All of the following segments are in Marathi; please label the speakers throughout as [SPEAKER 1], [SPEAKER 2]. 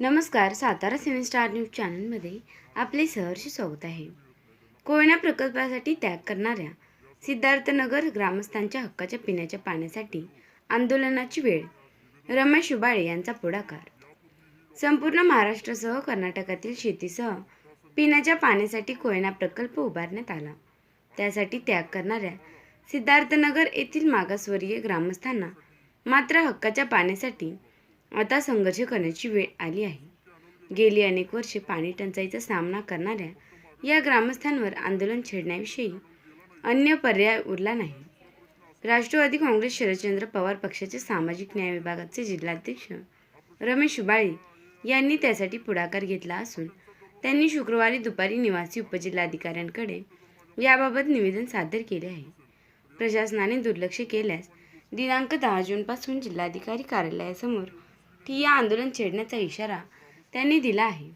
[SPEAKER 1] नमस्कार सातारा सिने स्टार न्यूज चॅनलमध्ये आपले सहर्ष स्वागत आहे. कोयना प्रकल्पासाठी त्याग करणाऱ्या सिद्धार्थनगर ग्रामस्थांच्या हक्काच्या पिण्याच्या पाण्यासाठी आंदोलनाची वेळ. रमेश उबाळे यांचा पुढाकार. संपूर्ण महाराष्ट्रासह कर्नाटकातील शेतीसह पिण्याच्या पाण्यासाठी कोयना प्रकल्प उभारण्यात आला. त्यासाठी त्याग करणाऱ्या सिद्धार्थनगर येथील मागासवर्गीय ग्रामस्थांना मात्र हक्काच्या पाण्यासाठी आता संघर्ष करण्याची वेळ आली आहे. गेली अनेक वर्षे पाणी टंचाईचा सामना करणाऱ्या या ग्रामस्थांवर आंदोलन छेडण्याविषयी अन्य पर्याय उरला नाही. राष्ट्रवादी काँग्रेस शरदचंद्र पवार पक्षाचे सामाजिक न्याय विभागाचे जिल्हाध्यक्ष रमेश उबाळे यांनी त्यासाठी पुढाकार घेतला असून त्यांनी शुक्रवारी दुपारी निवासी उपजिल्हाधिकाऱ्यांकडे याबाबत निवेदन सादर केले आहे. प्रशासनाने दुर्लक्ष केल्यास दिनांक दहा जूनपासून जिल्हाधिकारी कार्यालयासमोर या आंदोलन छेडण्याचा इशारा त्यांनी दिला आहे.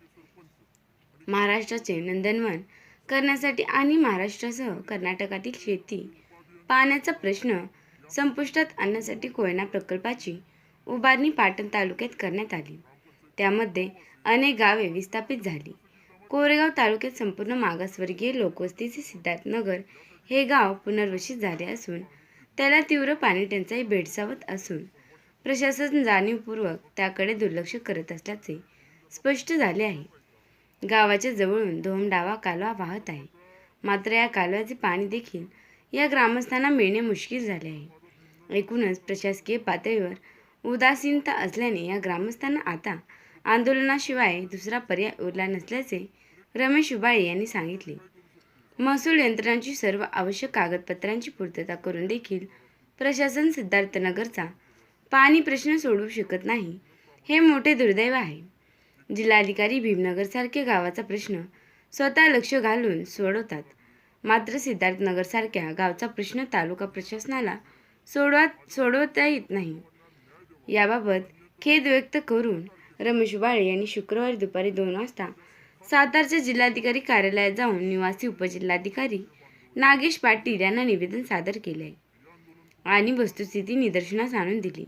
[SPEAKER 1] महाराष्ट्राचे नंदनवन करण्यासाठी आणि महाराष्ट्रासह कर्नाटकातील शेती पाण्याचा प्रश्न संपुष्टात आणण्यासाठी कोयना प्रकल्पाची उभारणी पाटण तालुक्यात करण्यात आली. त्यामध्ये अनेक गावे विस्थापित झाली. कोरेगाव तालुक्यात संपूर्ण मागासवर्गीय लोकवस्तीचे सिद्धार्थनगर हे गाव पुनर्वसित झाले असून त्याला तीव्र पाणी टंचाई भेडसावत असून प्रशासन जाणीवपूर्वक त्याकडे दुर्लक्ष करत असल्याचे स्पष्ट झाले आहे. गावाच्या जवळून धोमडावा कालवा वाहत आहे. मात्र या कालव्याचे पाणी देखील या ग्रामस्थांना मिळणे मुश्किल झाले आहे. एकूणच प्रशासकीय पातळीवर उदासीनता असल्याने या ग्रामस्थांना आता आंदोलनाशिवाय दुसरा पर्याय उरला नसल्याचे रमेश उबाळे यांनी सांगितले. महसूल यंत्रणांची सर्व आवश्यक कागदपत्रांची पूर्तता करून देखील प्रशासन सिद्धार्थनगरचा पाणी प्रश्न सोडवू शकत नाही. हे मोठे दुर्दैव आहे. जिल्हाधिकारी भीमनगरसारख्या गावाचा प्रश्न स्वतः लक्ष घालून सोडवतात. मात्र सिद्धार्थनगरसारख्या गावचा प्रश्न तालुका प्रशासनाला सोडवत सोडवता येत नाही. याबाबत खेद व्यक्त करून रमेश बाळे यांनी शुक्रवारी दुपारी दोन वाजता सातारच्या जिल्हाधिकारी कार्यालयात जाऊन निवासी उपजिल्हाधिकारी नागेश पाटील यांना निवेदन सादर केले. आहे आणि वस्तुस्थिती निदर्शनास आणून दिली.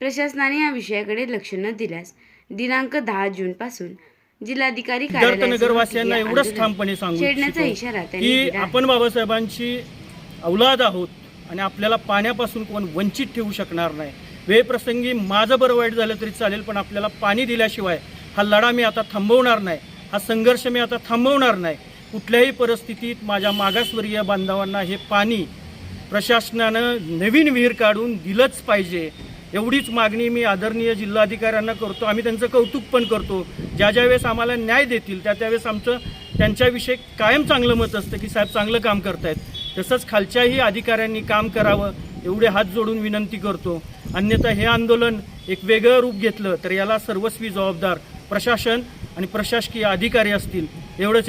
[SPEAKER 1] प्रशासनाने या विषयाकडे लक्ष न दिल्यास दिनांक दहा जून पासून जिल्हाधिकारी
[SPEAKER 2] नगरवासियांना एवढंच ठामपणे सांगू
[SPEAKER 1] इशारा
[SPEAKER 2] की. आपण बाबासाहेबांची औलाद आहोत आणि आपल्याला पाण्यापासून कोण वंचित ठेवू शकणार नाही. वेळप्रसंगी माझं बरं वाईट झालं तरी चालेल पण आपल्याला पाणी दिल्याशिवाय हा लढा मी आता थांबवणार नाही. हा संघर्ष मी आता थांबवणार नाही. कुठल्याही परिस्थितीत माझ्या मागासवर्गीय बांधवांना हे पाणी प्रशासनानं नवीन विहीर काढून दिलंच पाहिजे. एवढीच मागणी मी आदरणीय जिल्हाधिकाऱ्यांना करतो. आम्ही त्यांचं कौतुक पण करतो. ज्या ज्या वेळेस आम्हाला न्याय देतील त्या त्यावेळेस आमचं त्यांच्याविषयी कायम चांगलं मत असतं की साहेब चांगलं काम करतायत. तसंच खालच्याही अधिकाऱ्यांनी काम करावं एवढे हात जोडून विनंती करतो. अन्यथा हे आंदोलन एक वेगळं रूप घेतलं तर याला सर्वस्वी जबाबदार प्रशासन आणि प्रशासकीय अधिकारी असतील एवढंच